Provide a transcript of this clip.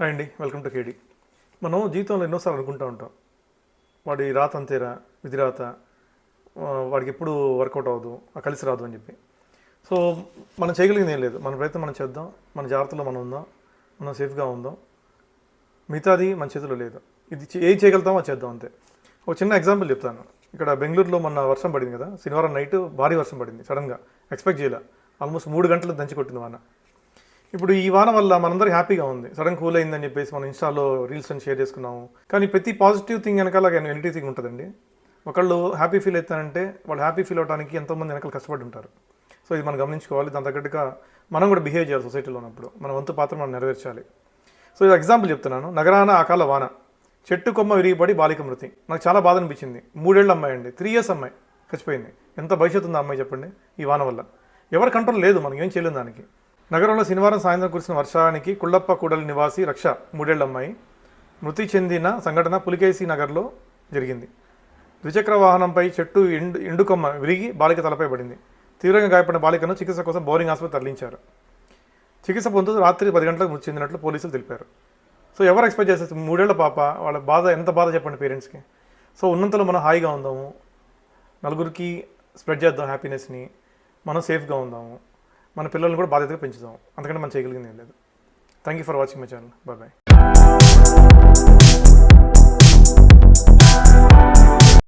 Hi అండి welcome to కేడి. మనం జీవితంలో ఎన్నోసార్లు అనుకుంటూ ఉంటాం. వాడి రాత అంతేరా విధి రాత వాడికి ఎప్పుడు వర్కౌట్ అవ్వదు ఆ కలిసి రాదు అని చెప్పి. సో మనం చేయగలిగింది ఏం లేదు. మన ప్రయత్నం మనం చేద్దాం. మన జాగ్రత్తలో మనం ఉందాం. మనం సేఫ్గా ఉందాం. మిగతాది మన చేతిలో లేదు. ఇది చే- చేయగలుగుతామో అది చేద్దాం అంతే. ఒక చిన్న ఎగ్జాంపుల్ చెప్తాను. ఇక్కడ బెంగళూరులో మొన్న వర్షం పడింది కదా. శనివారం నైట్ భారీ వర్షం పడింది సడన్గా. ఎక్స్పెక్ట్ చేయలే. ఆల్మోస్ట్ మూడు గంటలు దంచి కొట్టింది వాన. ఇప్పుడు ఈ వాన వల్ల మనందరూ హ్యాపీగా ఉంది. సడన్ కూల్ అయిందని చెప్పేసి మనం ఇన్స్టాలో రీల్స్ అని షేర్ చేసుకున్నాము. కానీ ప్రతి పాజిటివ్ థింగ్ వెనకాల నెగిటివ్ థింగ్ ఉంటుందండి. ఒకళ్ళు హ్యాపీ ఫీల్ అవుతారంటే వాళ్ళు హ్యాపీ ఫీల్ అవడానికి ఎంతోమంది వెనకాల కష్టపడి ఉంటారు. సో ఇది మనం గమనించుకోవాలి. దాని తగ్గట్టుగా మనం కూడా బిహేవ్ చేయాలి సొసైటీలో ఉన్నప్పుడు. మన వంతు పాత్ర మనం నెరవేర్చాలి. సో ఇది ఎగ్జాంపుల్ చెప్తున్నాను. నగరాన అకాల వాన. చెట్టు కొమ్మ విరిగిపడి బాలిక మృతి. నాకు చాలా బాధ అనిపించింది. మూడేళ్ళ అమ్మాయి అండి. త్రీ ఇయర్స్ అమ్మాయి. చచ్చిపోయింది. ఎంత భవిష్యత్తు ఉందా అమ్మాయి చెప్పండి? ఈ వాన వల్ల. ఎవరి కంట్రోల్ లేదు. మనం ఏం చేయలేం దానికి. నగరంలో శనివారం సాయంత్రం కురిసిన వర్షానికి కుళ్ళప్ప కూడలి నివాసి రక్ష మూడేళ్ళ అమ్మాయి మృతి చెందిన సంఘటన పులికేసి నగర్లో జరిగింది. ద్విచక్ర వాహనంపై చెట్టు ఎండు ఎండుకొమ్మ విరిగి బాలిక తలపై పడింది. తీవ్రంగా గాయపడిన బాలికను చికిత్స కోసం బౌరింగ్ ఆసుపత్రి తరలించారు. చికిత్స పొందుతూ రాత్రి పది గంటలకు మృతి చెందినట్లు పోలీసులు తెలిపారు. సో ఎవరు ఎక్స్పెక్ట్ చేస్తారు మూడేళ్ళ పాప వాళ్ళ బాధ ఎంత బాధ చెప్పండి పేరెంట్స్కి? సో ఉన్నంతలో మనం హాయిగా ఉందాము. నలుగురికి స్ప్రెడ్ చేద్దాం హ్యాపీనెస్ని. మనం సేఫ్గా ఉందాము. మన పిల్లల్ని కూడా బాధ్యతగా పెంచుదాం. అంతకంటే మనం చేయగలిగింది ఏం లేదు. Thank you for watching my channel bye bye